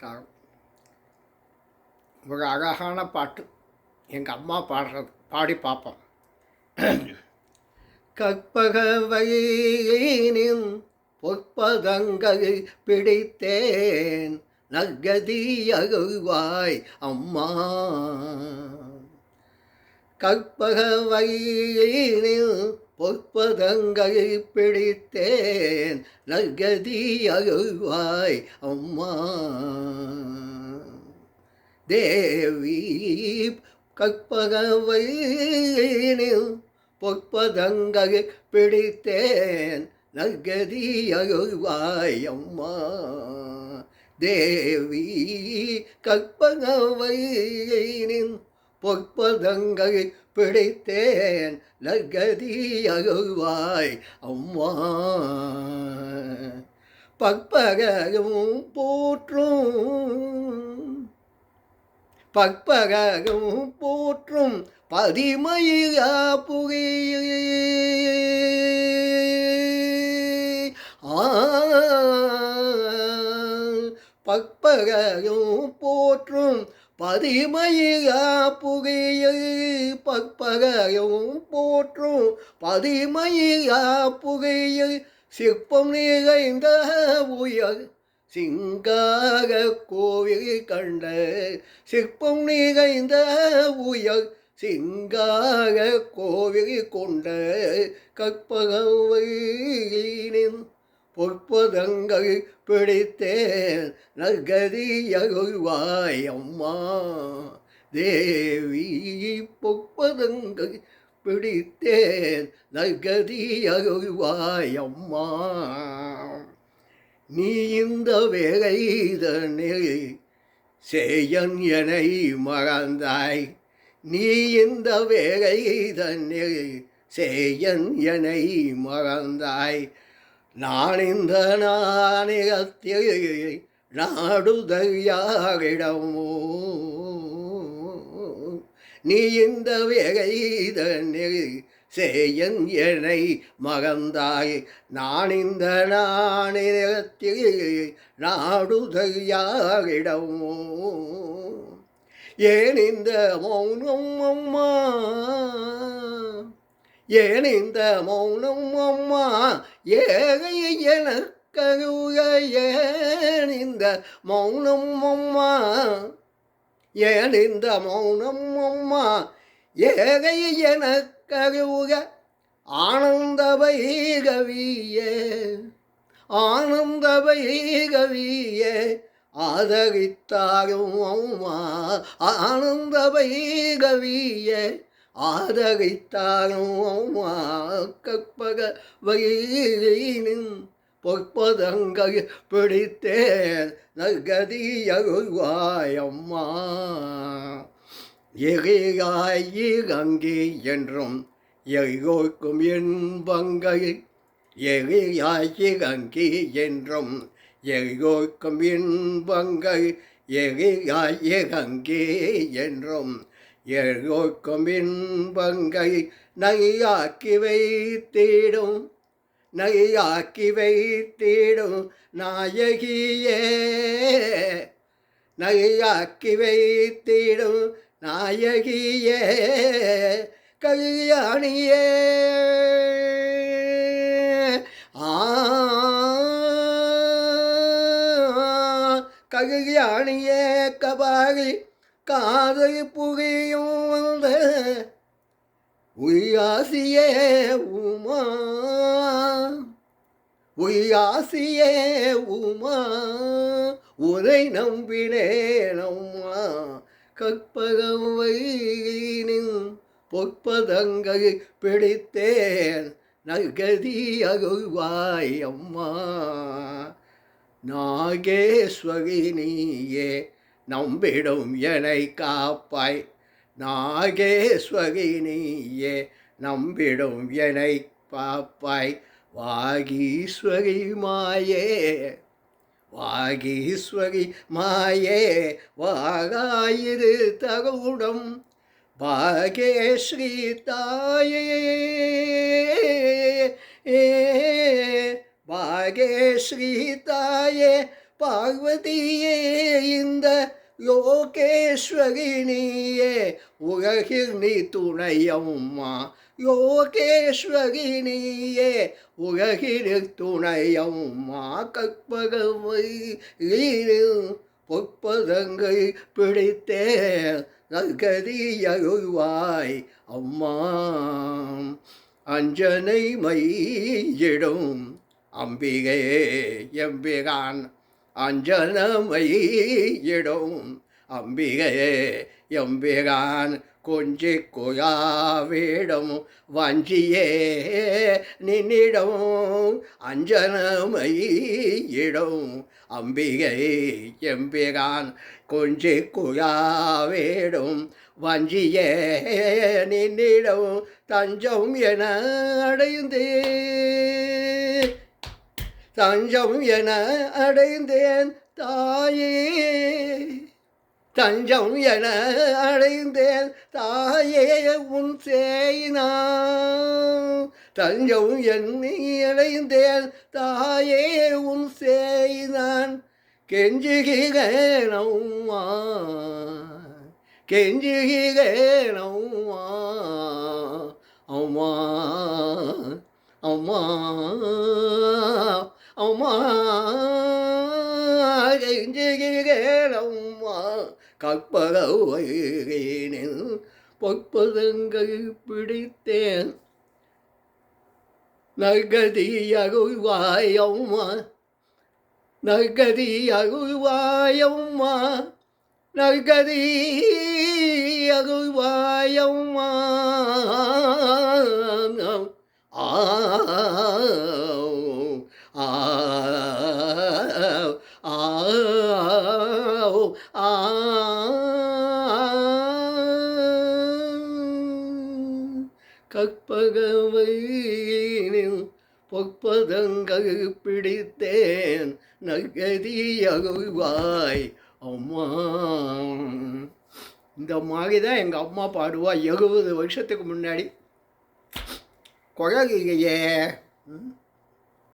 நமஸ்காரம் ஒரு அழகான பாட்டு எங்கள் அம்மா பாடுறது. பாடி பார்ப்போம். கற்பக வயினின் பிடித்தேன். நகதியகுவாய் அம்மா. கற்பகவையினில் பொற்பதங்கை பிடித்தேன். நற்கதி அருவாய் அம்மா. தேவி கற்பகவையினில் பொற்பதங்கை பிடித்தேன். நற்கதி அருவாய் அம்மா. தேவி கற்பகவையினில் பொற்பதங்கை பிடித்தேன் நற்கதி அம்மா. பற்பகையும் போற்றும். பற்பகையும் போற்றும் பதிமையா பதிமயிலா பற்பகையும் போற்றும் பதிமையா புகையை பற்பகையும் போற்றும். பதிமையா புகையை சிற்பம் நிறைந்த உயர் சிங்காக கோவில் கண்ட சிற்பம் நிறைந்த உயர் சிங்காக கோவில் கொண்ட கற்பகவையின் பொற்பதங்கள் பிடித்தேன் நற்கதி அம்மா. தேவி பொற்பதங்கள் பிடித்தேன் நற்கதி அம்மா. நீ இந்த வேலைதனில் செய்யன் என மறந்தாய். நீ இந்த வேலைதனில் செய்யன் என மறந்தாய். நான் இந்த நாணயத்தில் நாடுதறியாரிடமோ நீ இந்த வேலைதனில் சேயன் என்னை மகந்தாய். நான் இந்த நாணயத்தில் நாடுதறியாரிடமோ ஏன் இந்த மௌனம் அம்மா? ஏன் இந்த மௌனம் அம்மா ஏகை எனக்கருக ஏன் இந்த மௌனம் அம்மா. ஏன் இந்த மௌனம் அம்மா ஏகை எனக்கருக ஆனந்த வைகவியே ஆனந்த வைகவியே ஆதரித்தாரும் அம்மா ஆனந்த வைகவியே ஆதரித்தாரும் கற்பக வயிறின் பொற்பதங்கள் பிடித்தேன் நகதியருவாயம்மா அருள்வாய் என்றும் எரியோர்க்கும் இன்பங்கள் எரியாய் என்றும் எரியோர்க்கும் இன்பங்கள் எரியாய் இறங்கி என்றும் எழுக்கும் இன்பங்கை நையாக்கி வைத்திடும் நையாக்கி வைத்திடும் நாயகியே. நையாக்கி வைத்திடும் நாயகியே கல்யாணியே. ஆ கல்யாணியே கபாகி காதை புகையும் வந்த உயாசியே உமா. உயாசியே உமா. உரை நம்பினேனம்மா கற்பகம் வைனின் பொற்பதங்கை பிடித்தேன். நகதி அருள்வாய் அம்மா. நாகேஸ்வரி நீயே நம்பிடும் எனை காப்பாய். நாகேஸ்வரி நீயே நம்பிடும் எனை பாப்பாய் வாகீஸ்வரி மாயே வாகீஸ்வரி மாயே வாகாயிரு தகுடம் பாகேஸ்ரீ தாயே பாகேஸ்ரீ தாயே பார்வதியே இந்த யோகேஸ்வரி நீயே உலகில் நீ துணையம்மா யோகேஸ்வரி நீயே உலகில் துணையம்மா கற்பகவை பொற்பதங்கை பிடித்தே நல்கதியருள்வாய் அம்மா. அஞ்சனை மையிடும் அம்பிகே எம்பிரான் அஞ்சனமையிடும் அம்பிகையே எம்பிகான் கொஞ்சி குயாவிடம் வஞ்சியே நின்னிடம். அஞ்சனமையிடும் அம்பிகை எம்பிகான் கொஞ்சி குழாவிடும் வஞ்சியே நின்னிடம். தஞ்சம் என அடைந்தே தஞ்சம் என அடைந்தேன் தாயே. தஞ்சம் என அடைந்தேன் தாயே உன் சேயினா. தஞ்சம் என்னை அடைந்தேன் தாயே உன் சேயினான். கெஞ்சுகிறேனம்மா. கெஞ்சுகிறேனம்மா. அம்மா அம்மா. அம்மா கற்பகவையினில் பொற்பதங்கள் பிடித்தேன். நகதியகுவாயம்மா நகதியகுவாயம்மா நகதியகுவாயம்மா கற்பகவையினில் பொற்பதங்கள் பிடித்தேன். நகதியகுவாய் அம்மா. இந்த மாதிரி தான் எங்கள் அம்மா பாடுவா எழுபது வருஷத்துக்கு முன்னாடி. குழந்தையே ம்?